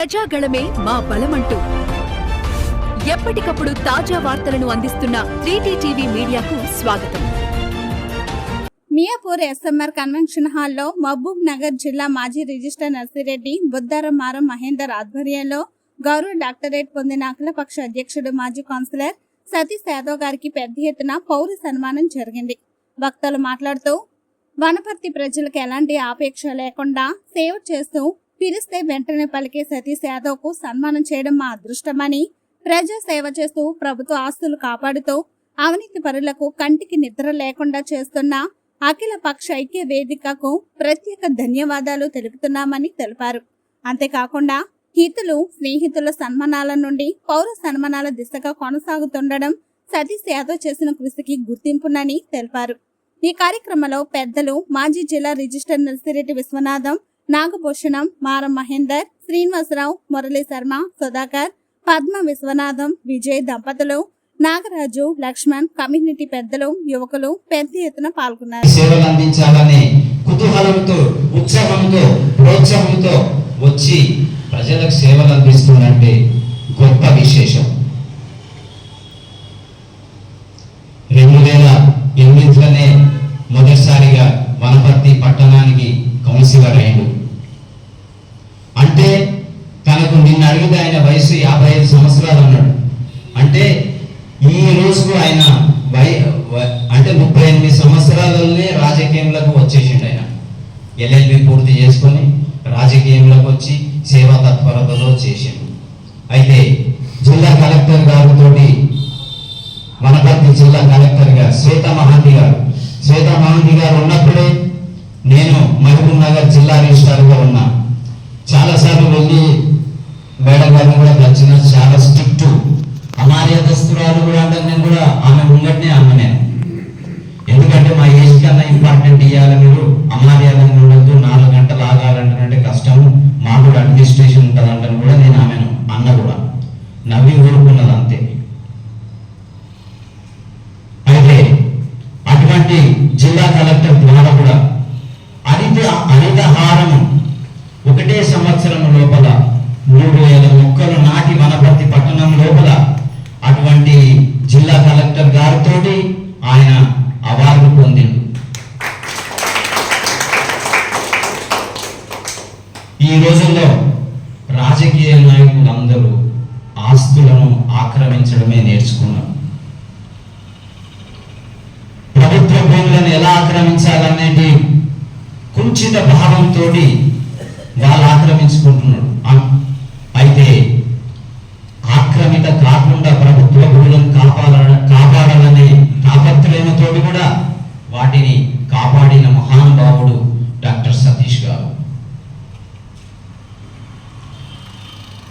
ప్రజాగళమే మా బలమంటూ. ఎప్పటికప్పుడు తాజా వార్తలను అందిస్తున్న త్రీటీ టీవీ మీడియాకు స్వాగతం. మియాపూర్ ఎస్ఎంఆర్ కన్వెన్షన్ హాల్లో మహబూబ్ నగర్ జిల్లా మాజీ రిజిస్టర్ నర్సిరెడ్డి బుద్దారం మారం మహేందర్ ఆధ్వర్యంలో గౌరవ డాక్టరేట్ పొందిన అఖిలపక్ష అధ్యక్షుడు మాజీ కౌన్సిలర్ సతీష్ యాదవ్ గారికి పెద్ద ఎత్తున పౌర సన్మానం జరిగింది. వక్తలు మాట్లాడుతూ వనపర్తి ప్రజలకు ఎలాంటి ఆపేక్ష లేకుండా సేవ చేస్తూ పిలిస్తే వెంటనే పలికే సతీష్ యాదవ్కు సన్మానం చేయడం మా అదృష్టమని ప్రజా సేవ చేస్తూ ప్రభుత్వ ఆస్తులు కాపాడుతూ అవినీతి పరులకు కంటికి నిద్ర లేకుండా చేస్తున్న అఖిల పక్ష ఐక్య వేదికకు ప్రత్యేక ధన్యవాదాలు తెలుపుతున్నామని తెలిపారు. అంతేకాకుండా హితులు స్నేహితుల సన్మానాల నుండి పౌర సన్మానాల దిశగా కొనసాగుతుండడం సతీష్ యాదవ్ చేసిన కృషికి గుర్తింపునని తెలిపారు. ఈ కార్యక్రమంలో పెద్దలు మాజీ జిల్లా రిజిస్టర్ నర్సిరెడ్డి విశ్వనాథం నాగభూషణం మారం మహేందర్ శ్రీనివాసరావు మురళీ శర్మ సుధాకర్ పద్మ విశ్వనాథం విజయ్ దంపతులు నాగరాజు లక్ష్మణ్ కమ్యూనిటీ పెద్దలు యువకులు పెద్ద ఎత్తున పాల్గొన్నారు. సేవలు అందించాలని కుతూహలంతో ఉత్సాహంతో ప్రోత్సాహంతో వచ్చి ప్రజలకు సేవలు అందిస్తున్నట్టే ఎల్ఎల్బి పూర్తి చేసుకొని రాజకీయంలోకి వచ్చి సేవా తత్పరతలో చేశాను అయితే జిల్లా కలెక్టర్ గారితో వనపర్తి జిల్లా కలెక్టర్ గారు శ్వేత మహాంతి గారు. శ్వేత మహాంతి గారు ఉన్నప్పుడే నేను మహబూబ్ నగర్ జిల్లా రిజిస్టార్గా ఉన్నా. చాలాసార్లు వెళ్ళి మేడం గారిని కూడా కలిసిన చాలా స్ట్రిక్ట్. అమార్యాదస్తురాలు కూడా అంటే నేను కూడా ఆమె ముంగట్నే అమ్మ నేను ఎందుకంటే మా ఏజ్ కన్నా తీయాలి మీరు? అమార్యాదంగా ఉండదు నాలుగు గంటలు ఆగాలంటే కష్టము. మాకు కూడా అడ్మినిస్ట్రేషన్ ఉంటుందంటే కూడా నేను ఆమెను అన్న కూడా. నవ్వి ఊరుకున్నది అంతే. అయితే అటువంటి జిల్లా కలెక్టర్ ద్వారా కూడా హరిత హరితహారం ఒకటే సంవత్సరం లోపల మూడు వేల మొక్కలు నాటి వనపర్తి పట్టణం లోపల అటువంటి జిల్లా కలెక్టర్ గారితో ఆయన అవార్డు పొందిండు ఈ రోజుల్లో రాజకీయ నాయకులందరూ ఆస్తులను ఆక్రమించడమే నేర్చుకున్నాం. ప్రభుత్వ భూములను ఎలా ఆక్రమించాలనేటి కుంచిత భావంతో వాళ్ళు ఆక్రమించుకుంటున్నారు. అయితే ఆక్రమిత కాకుండా ప్రభుత్వ భూములను కాపాడ కాపాడాలనే తాపత్రయంతో కూడా వాటిని కాపాడిన మహానుభావుడు డాక్టర్ సతీష్ గారు.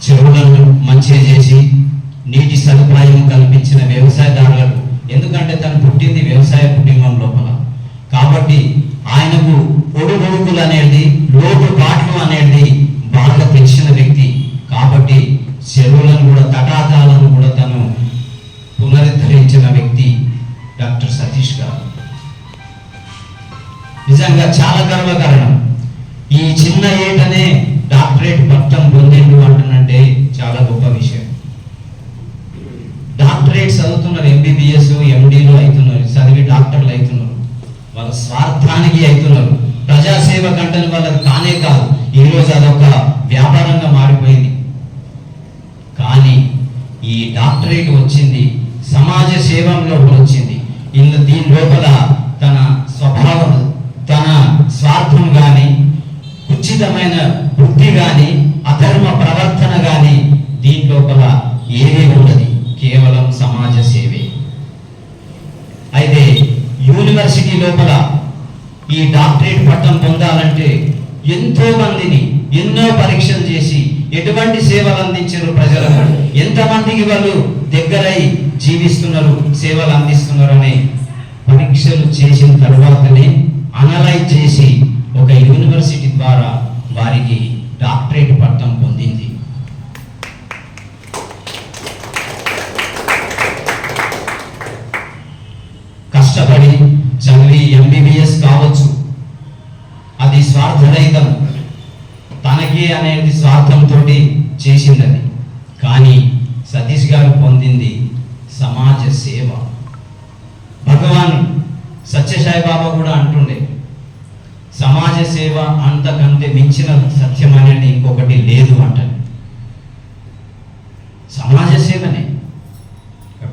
చెరువులను మంచిగా చేసి నీటి సదుపాయం కల్పించిన వ్యవసాయదారులకు ఎందుకంటే తను పుట్టింది వ్యవసాయ కుటుంబం లోపల. కాబట్టి ఆయనకు ఒడుగొడుకులు అనేది లోటుపాట్లు అనేది బాగా తెలిసిన వ్యక్తి. కాబట్టి చెరువులను కూడా తటాకాలను కూడా తను పునరుద్ధరించిన వ్యక్తి డాక్టర్ సతీష్ గారు. నిజంగా చాలా గర్వకారణం. ఈ చిన్న ఏటనే డాక్టరేట్ పట్టం పొందిండు అంటున్నంటే చాలా గొప్ప విషయం. డాక్టరేట్ చదువుతున్నారు ఎంబీబీఎస్ ఎండీలు అవుతున్నారు చదివి డాక్టర్లు అవుతున్నారు. వాళ్ళ స్వార్థానికి అవుతున్నారు. ప్రజాసేవ కంటని వాళ్ళకి కానే కాదు ఈరోజు రోజు అదొక వ్యాపారంగా మారిపోయింది. కానీ ఈ డాక్టరేట్ వచ్చింది సమాజ సేవంలో వచ్చింది. ఇందు దీని లోపల తన స్వభావం తన స్వార్థం కానీ ఉచితమైన వృత్తి కానీ అధర్మ ప్రవర్తన కానీ దీని లోపల ఏమీ ఉండదు. కేవలం సమాజ సేవే. అయితే యూనివర్సిటీ లోపల ఈ డాక్టరేట్ పట్టం పొందాలంటే ఎంతో మందిని ఎన్నో పరీక్షలు చేసి ఎటువంటి సేవలు అందించారు ప్రజలకు? ఎంతమందికి వాళ్ళు దగ్గరై జీవిస్తున్నారు సేవలు అందిస్తున్నారు అనే పరీక్షలు చేసిన తర్వాతనే అనలైజ్ చేసి ఒక యూనివర్సిటీ ద్వారా వారికి డాక్టరేట్ పట్టం పొందింది. స్వార్థరహితం. తనకి అనేది స్వార్థంతో చేసిందని. కానీ సతీష్ గారు పొందింది సమాజ సేవ. భగవాన్ సత్యసాయి బాబా కూడా అంటుండే సమాజ సేవ అంతకంటే మించిన సత్యం అనేది ఇంకొకటి లేదు అంటారు సమాజ సేవనే.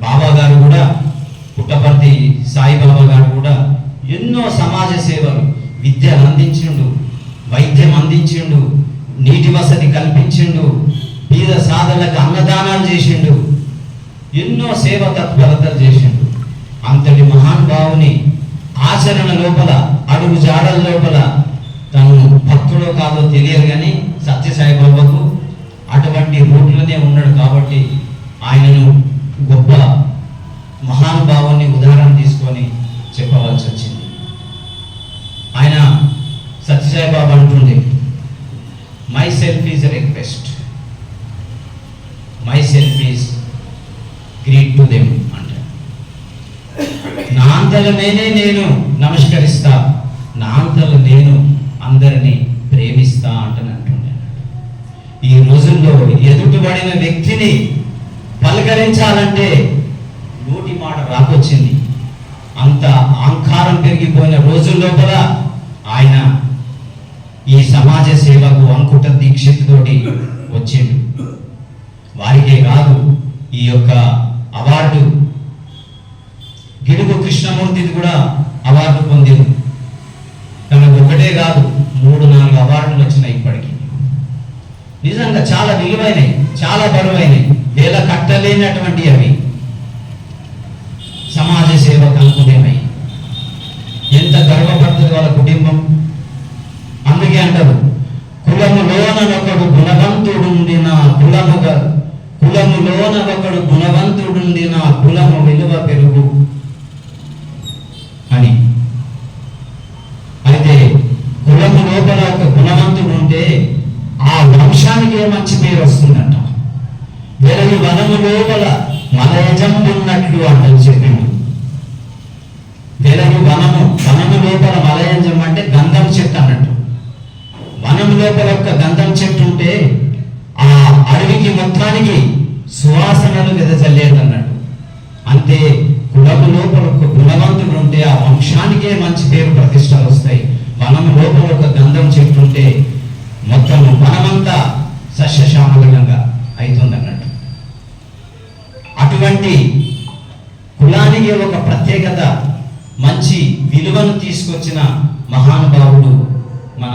బాబా గారు కూడా పుట్టపర్తి సాయిబాబా గారు కూడా ఎన్నో సమాజ సేవలు విద్య అందించిండు. వైద్యం అందించిండు నీటి వసతి కల్పించిండు పేద సాధలకు అన్నదానాలు చేసిండు ఎన్నో సేవ తత్పరతలు చేసిండు. అంతటి మహానుభావుని ఆచరణ లోపల అడుగు జాడల లోపల తను భక్తుడో కాదో తెలియదు కానీ సత్యసాయి బాబాకు అటువంటి రూట్లోనే ఉన్నాడు కాబట్టి ఆయనను గొప్ప మహానుభావాన్ని ఉదాహరణ తీసుకొని చెప్పవలసి వచ్చింది ఆయన సత్యసాయి బాబా అంటుండే my self is request my self is great అంటారు నా నేనే నేను నమస్కరిస్తా నా నేను అందరినీ ప్రేమిస్తా అంటని అంటుండే. ఈ రోజుల్లో ఎదుటిపడిన వ్యక్తిని పలకరించాలంటే నోటి మాట రాకొచ్చింది. అంత అహంకారం పెరిగిపోయిన రోజుల లోపల ఆయన ఈ సమాజ సేవకు అంకుట దీక్షతోటి వచ్చిండు. వారికే కాదు ఈ యొక్క అవార్డు. గిడుగు కృష్ణమూర్తిది కూడా అవార్డు పొందింది. తనకు ఒకటే కాదు మూడు నాలుగు అవార్డులు వచ్చినాయి ఇప్పటికి. నిజంగా చాలా విలువైనవి చాలా బరువైనవి. వేల కట్టలేనటువంటి అవి. సమాజ సేవకు అనుకునేవి ఎంత గర్వపడుతుంది వాళ్ళ కుటుంబం అందుకే అంటారు కులములోనొకడు గుణవంతుడుండిన కులముగా అందులోన ఒకడు గుణవంతుడుండి నా కులము విలువ పెరుగు అని. అయితే కులము లోపల ఒక గుణవంతుడు ఉంటే ఆ వంశానికే మంచి పేరు వస్తుందంట? వెరవి వనము లోపల మన మలయజంబున్నట్లు అంటారు చెప్పిండు వెలవి వనము వనము లోపల మలయజం అంటే గంధం చెట్టు అన్నట్టు. వనం లోపల ఒక గంధం చెట్టు ఉంటే ఆ అడవికి మొత్తానికి సువాసనలు వెదజల్లేది అన్నట్టు అంతే కులము లోపల ఒక గుణవంతుడు ఉంటే ఆ వంశానికే మంచి పేరు ప్రతిష్టలు వస్తాయి. వనం లోపల ఒక గంధం చెట్టు ఉంటే మొత్తం వనమంతా సస్యశ్యామలంగా అవుతుందన్నట్టు అటువంటి కులానికి ఒక ప్రత్యేకత మంచి విలువను తీసుకొచ్చిన మహానుభావుడు మన